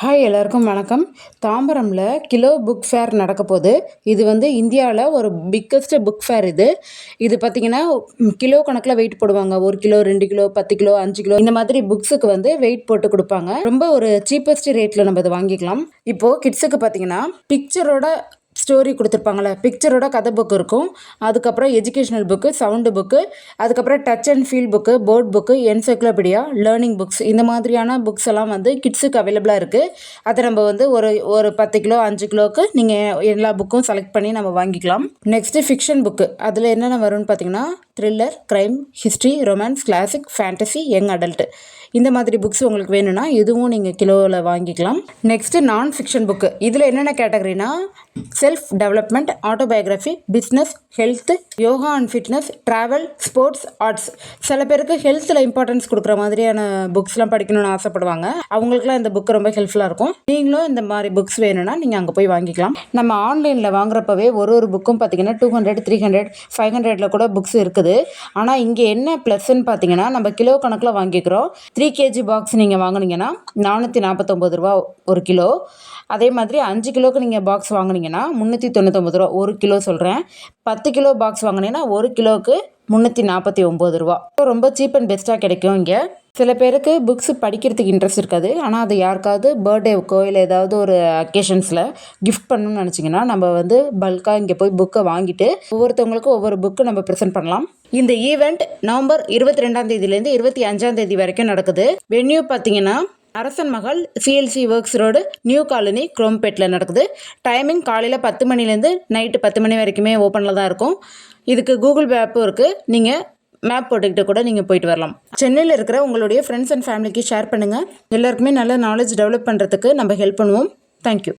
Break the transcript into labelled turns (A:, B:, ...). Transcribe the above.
A: Hi எல்லாருக்கும் வணக்கம். தாம்பரமில் kilo book fair நடக்க போகுது இது வந்து இந்தியாவில் ஒரு பிக்கஸ்ட் புக் ஃபேர் இது. இது பார்த்திங்கன்னா கிலோ கணக்கில் வெயிட் போடுவாங்க. ஒரு கிலோ ரெண்டு கிலோ பத்து கிலோ அஞ்சு கிலோ. இந்த மாதிரி புக்ஸுக்கு வந்து வெயிட் போட்டு கொடுப்பாங்க. ரொம்ப ஒரு சீப்பஸ்ட் ரேட்டில் நம்ம இதை வாங்கிக்கலாம். இப்போது கிட்ஸுக்கு பார்த்திங்கன்னா பிக்சரோட ஸ்டோரி கொடுத்துருப்பாங்களே பிக்சரோட கதை புக் இருக்கும். அதுக்கப்புறம் எஜுகேஷ்னல் புக்கு சவுண்டு புக்கு அதுக்கப்புறம் touch and feel book board book encyclopedia learning books இந்த மாதிரியான புக்ஸ் எல்லாம் வந்து கிட்ஸுக்கு அவைலபிளாக இருக்குது அதை நம்ம வந்து ஒரு ஒரு பத்து கிலோ அஞ்சு கிலோவுக்கு நீங்கள் எல்லா புக்கும் செலக்ட் பண்ணி நம்ம வாங்கிக்கலாம். நெக்ஸ்ட்டு ஃபிக்ஷன் புக்கு அதில் என்னென்ன வரும்னு பார்த்தீங்கன்னா thriller crime history romance classic fantasy young adult இந்த மாதிரி புக்ஸ் உங்களுக்கு வேணும்னா இதுவும் நீங்கள் கிலோவில் வாங்கிக்கலாம். நெக்ஸ்ட்டு நான் ஃபிக்ஷன் புக்கு இதில் என்னென்ன கேட்டகரினா self development autobiography business health yoga and fitness travel sports arts சில பேருக்கு ஹெல்த்தில் இம்பார்ட்டன்ஸ் கொடுக்குற மாதிரியான புக்ஸ்லாம் படிக்கணும்னு ஆசைப்படுவாங்க. அவங்களுக்குலாம் இந்த புக் ரொம்ப ஹெல்ப்ஃபுல்லாக இருக்கும். நீங்களும் இந்த மாதிரி புக்ஸ் வேணும்னா நீங்கள் அங்கே போய் வாங்கிக்கலாம். நம்ம ஆன்லைனில் வாங்குறப்பவே ஒரு ஒரு புக்கும் பார்த்தீங்கன்னா two hundred three hundred five ஹண்ட்ரடில் கூட புக்ஸ் இருக்குது. ஆனால் இங்கே என்ன ப்ளஸ்ன்னு பார்த்தீங்கன்னா நம்ம கிலோ கணக்கில் வாங்கிக்கிறோம். த்ரீ கேஜி பாக்ஸ் நீங்கள் வாங்கினீங்கன்னா நானூற்றி நாற்பத்தொம்பது ரூபா ஒரு கிலோ. அதே மாதிரி அஞ்சு கிலோக்கு நீங்கள் பாக்ஸ் வாங்கினீங்கன்னா முந்நூற்றி தொண்ணூத்தொம்பது ரூபா. ஒரு கிலோ சொல்கிறேன் பத்து கிலோ பாக்ஸ் வாங்கினீங்கன்னா ஒரு கிலோவுக்கு முந்நூற்றி நாற்பத்தி ஒம்பது ரூபா. ரொம்ப சீப் அண்ட் பெஸ்ட்டாக கிடைக்கும் இங்கே. சில பேருக்கு புக்ஸ் படிக்கிறதுக்கு இன்ட்ரெஸ்ட் இருக்காது. ஆனால் அது யாருக்காவது பர்த்டேவுக்கோ இல்லை ஏதாவது ஒரு அக்கேஷன்ஸில் கிஃப்ட் பண்ணணும்னு நினச்சிங்கன்னா நம்ம வந்து பல்காக இங்கே போய் புக்கை வாங்கிட்டு ஒவ்வொருத்தவங்களுக்கும் ஒவ்வொரு புக்கு நம்ம ப்ரெசென்ட் பண்ணலாம். இந்த ஈவெண்ட் நவம்பர் இருபத்தி ரெண்டாம் தேதியிலேருந்து இருபத்தி அஞ்சாம் தேதி வரைக்கும் நடக்குது. வென்யூ பார்த்தீங்கன்னா அரசன் மகள் CLC works road new colony குரோம்பேட்டில் நடக்குது. டைமிங் காலையில் பத்து மணிலேருந்து நைட்டு பத்து மணி வரைக்குமே ஓப்பனில் தான் இருக்கும். இதுக்கு கூகுள் மேப்பும் இருக்குது நீங்கள் மேப் போட்டுக்கிட்டு கூட நீங்கள் போயிட்டு வரலாம். சென்னையில் இருக்கிற உங்களுடைய ஃப்ரெண்ட்ஸ் அண்ட் ஃபேமிலிக்கு ஷேர் பண்ணுங்கள் எல்லாருக்குமே நல்ல நாலேஜ் டெவலப் பண்ணுறதுக்கு நம்ம ஹெல்ப் பண்ணுவோம். தேங்க்யூ